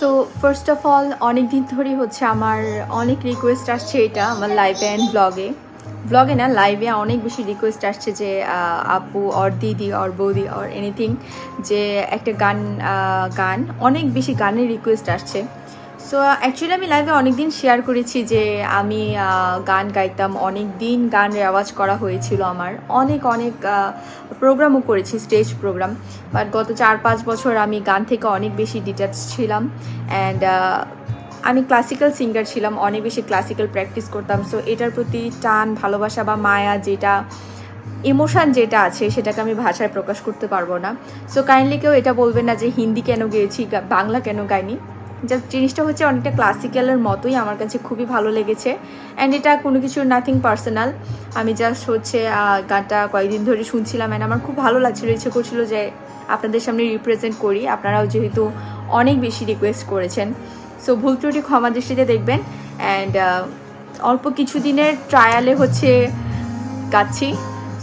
So first of all অনেক দিন ধরেই হচ্ছে আমার অনেক রিকোয়েস্ট আসছে এটা আমার লাইভ অ্যান্ড ব্লগে ব্লগে না লাইভে অনেক বেশি রিকোয়েস্ট আসছে যে আপু অর দিদি অর বৌদি অর এনিথিং যে একটা গান গান, অনেক বেশি গানের রিকোয়েস্ট আসছে। সো অ্যাকচুয়ালি আমি লাইভে অনেক দিন শেয়ার করেছি যে আমি গান গাইতাম। অনেক দিন গান রেওয়াজ করা হয়েছিল আমার। অনেক অনেক প্রোগ্রামও করেছি স্টেজ প্রোগ্রাম বাট গত চার পাঁচ বছর আমি গান থেকে অনেক বেশি ডিটাচ ছিলাম। অ্যান্ড আমি ক্লাসিক্যাল সিঙ্গার ছিলাম, অনেক বেশি ক্লাসিক্যাল প্র্যাকটিস করতাম। সো এটার প্রতি টান, ভালোবাসা বা মায়া যেটা ইমোশান যেটা আছে, সেটাকে আমি ভাষায় প্রকাশ করতে পারব না। সো কাইন্ডলি কেউ এটা বলবেন না যে হিন্দি কেন গেয়েছি বাংলা কেন গাইনি। জাস্ট জিনিসটা হচ্ছে অনেকটা ক্লাসিক্যালের মতোই আমার কাছে খুবই ভালো লেগেছে। অ্যান্ড এটা কোনো কিছু নাথিং পার্সোনাল আমি জাস্ট হচ্ছে গানটা কয়েকদিন ধরে শুনছিলাম অ্যান্ড আমার খুব ভালো লাগছিল। ইচ্ছে করছিল যে আপনাদের সামনে রিপ্রেজেন্ট করি। আপনারাও যেহেতু অনেক বেশি রিকোয়েস্ট করেছেন। সো ভুল ত্রুটি ক্ষমা দৃষ্টিতে দেখবেন। অ্যান্ড অল্প কিছু দিনের ট্রায়ালে হচ্ছে গাচ্ছি।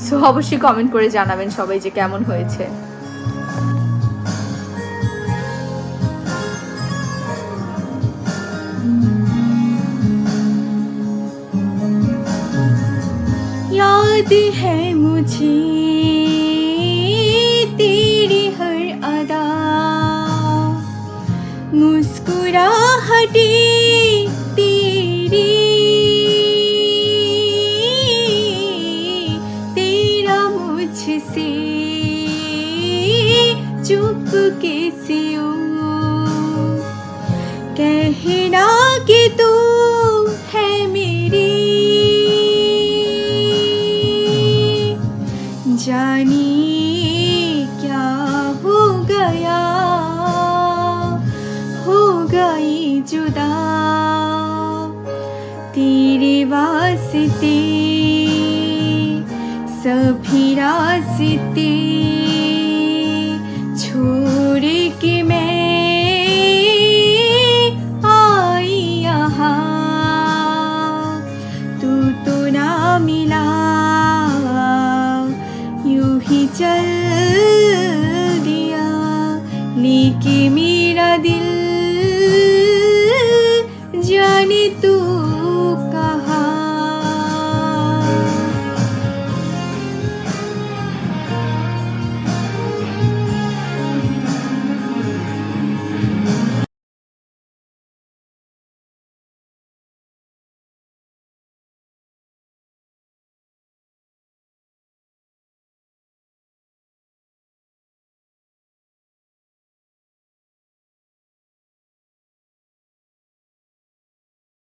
সো অবশ্যই কমেন্ট করে জানাবেন সবাই যে কেমন হয়েছে। याद है मुझे तेरी हर अदा। मुस्कुराहटे तेरी तेरा मुझसे चुप कैसे हो क्या हो गया? हो गई जुदा। तेरे वास्ते सभी रास्ते चल दिया लेके मेरा दिल जाने तू